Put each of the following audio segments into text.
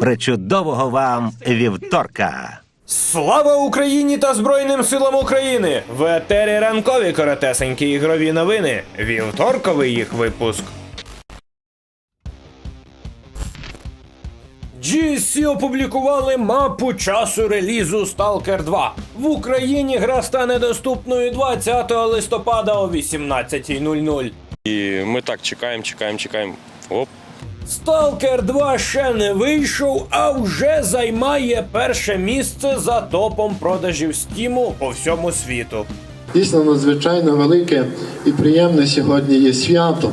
Причудового вам вівторка! Слава Україні та Збройним силам України! В етері ранкові коротесенькі ігрові новини. Вівторковий їх випуск. GSC опублікували мапу часу релізу Stalker 2. В Україні гра стане доступною 20 листопада о 18.00. І ми так чекаємо, чекаємо, чекаємо. Оп. Stalker 2 ще не вийшов, а вже займає перше місце за топом продажів Стіму по всьому світу. Дійсно надзвичайно велике і приємне сьогодні є свято.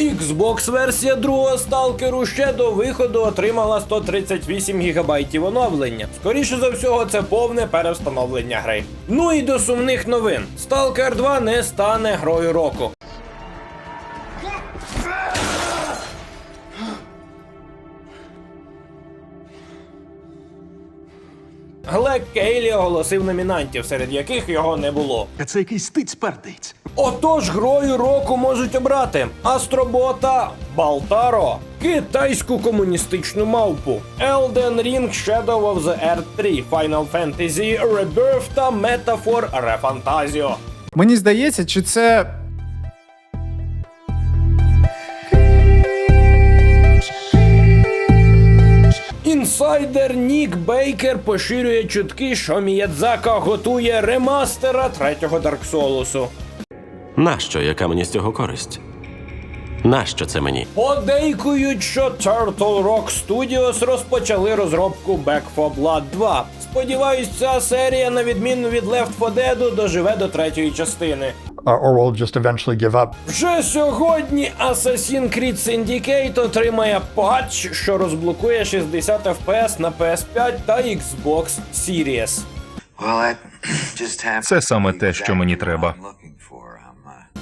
Xbox версія другого сталкеру ще до виходу отримала 138 ГБ оновлення. Скоріше за всього, це повне перевстановлення гри. Ну і до сумних новин: Stalker 2 не стане грою року. Глек Кейлі оголосив номінантів, серед яких його не було. Та це якийсь стиць пердиць. Отож, грою року можуть обрати Астробота, Балтаро, китайську комуністичну мавпу, Elden Ring Shadow of the Earth 3, Final Fantasy Rebirth та Metaphor Refantasio. Мені здається, чи це. Інсайдер Нік Бейкер поширює чутки, що Міядзака готує ремастера третього Dark Souls'у. Нащо, яка мені з цього користь? Нащо це мені? Подейкують, що Turtle Rock Studios розпочали розробку Back 4 Blood 2. Сподіваюсь, ця серія, на відміну від Left 4 Dead, доживе до третьої частини. Uh, or will just eventually give up. Вже сьогодні Assassin's Creed Syndicate отримає патч, що розблокує 60 FPS на PS5 та Xbox Series. Це саме те, що мені треба.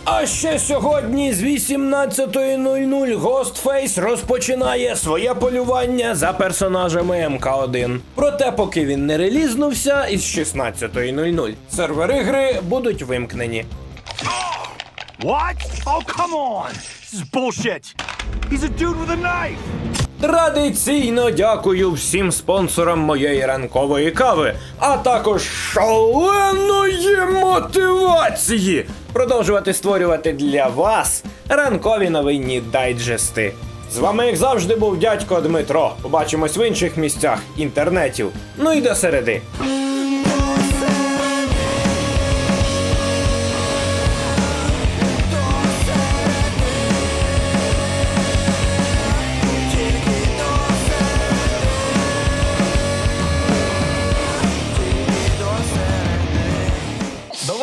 А ще сьогодні з 18.00 Ghostface розпочинає своє полювання за персонажами МК1. Проте, поки він не релізнувся, із 16.00 сервери гри будуть вимкнені. What? Oh, come on! This is bullshit! He's a dude with a knife! Традиційно дякую всім спонсорам моєї ранкової кави, а також шаленої мотивації продовжувати створювати для вас ранкові новинні дайджести. З вами, як завжди, був дядько Дмитро. Побачимось в інших місцях інтернетів. Ну і до середи.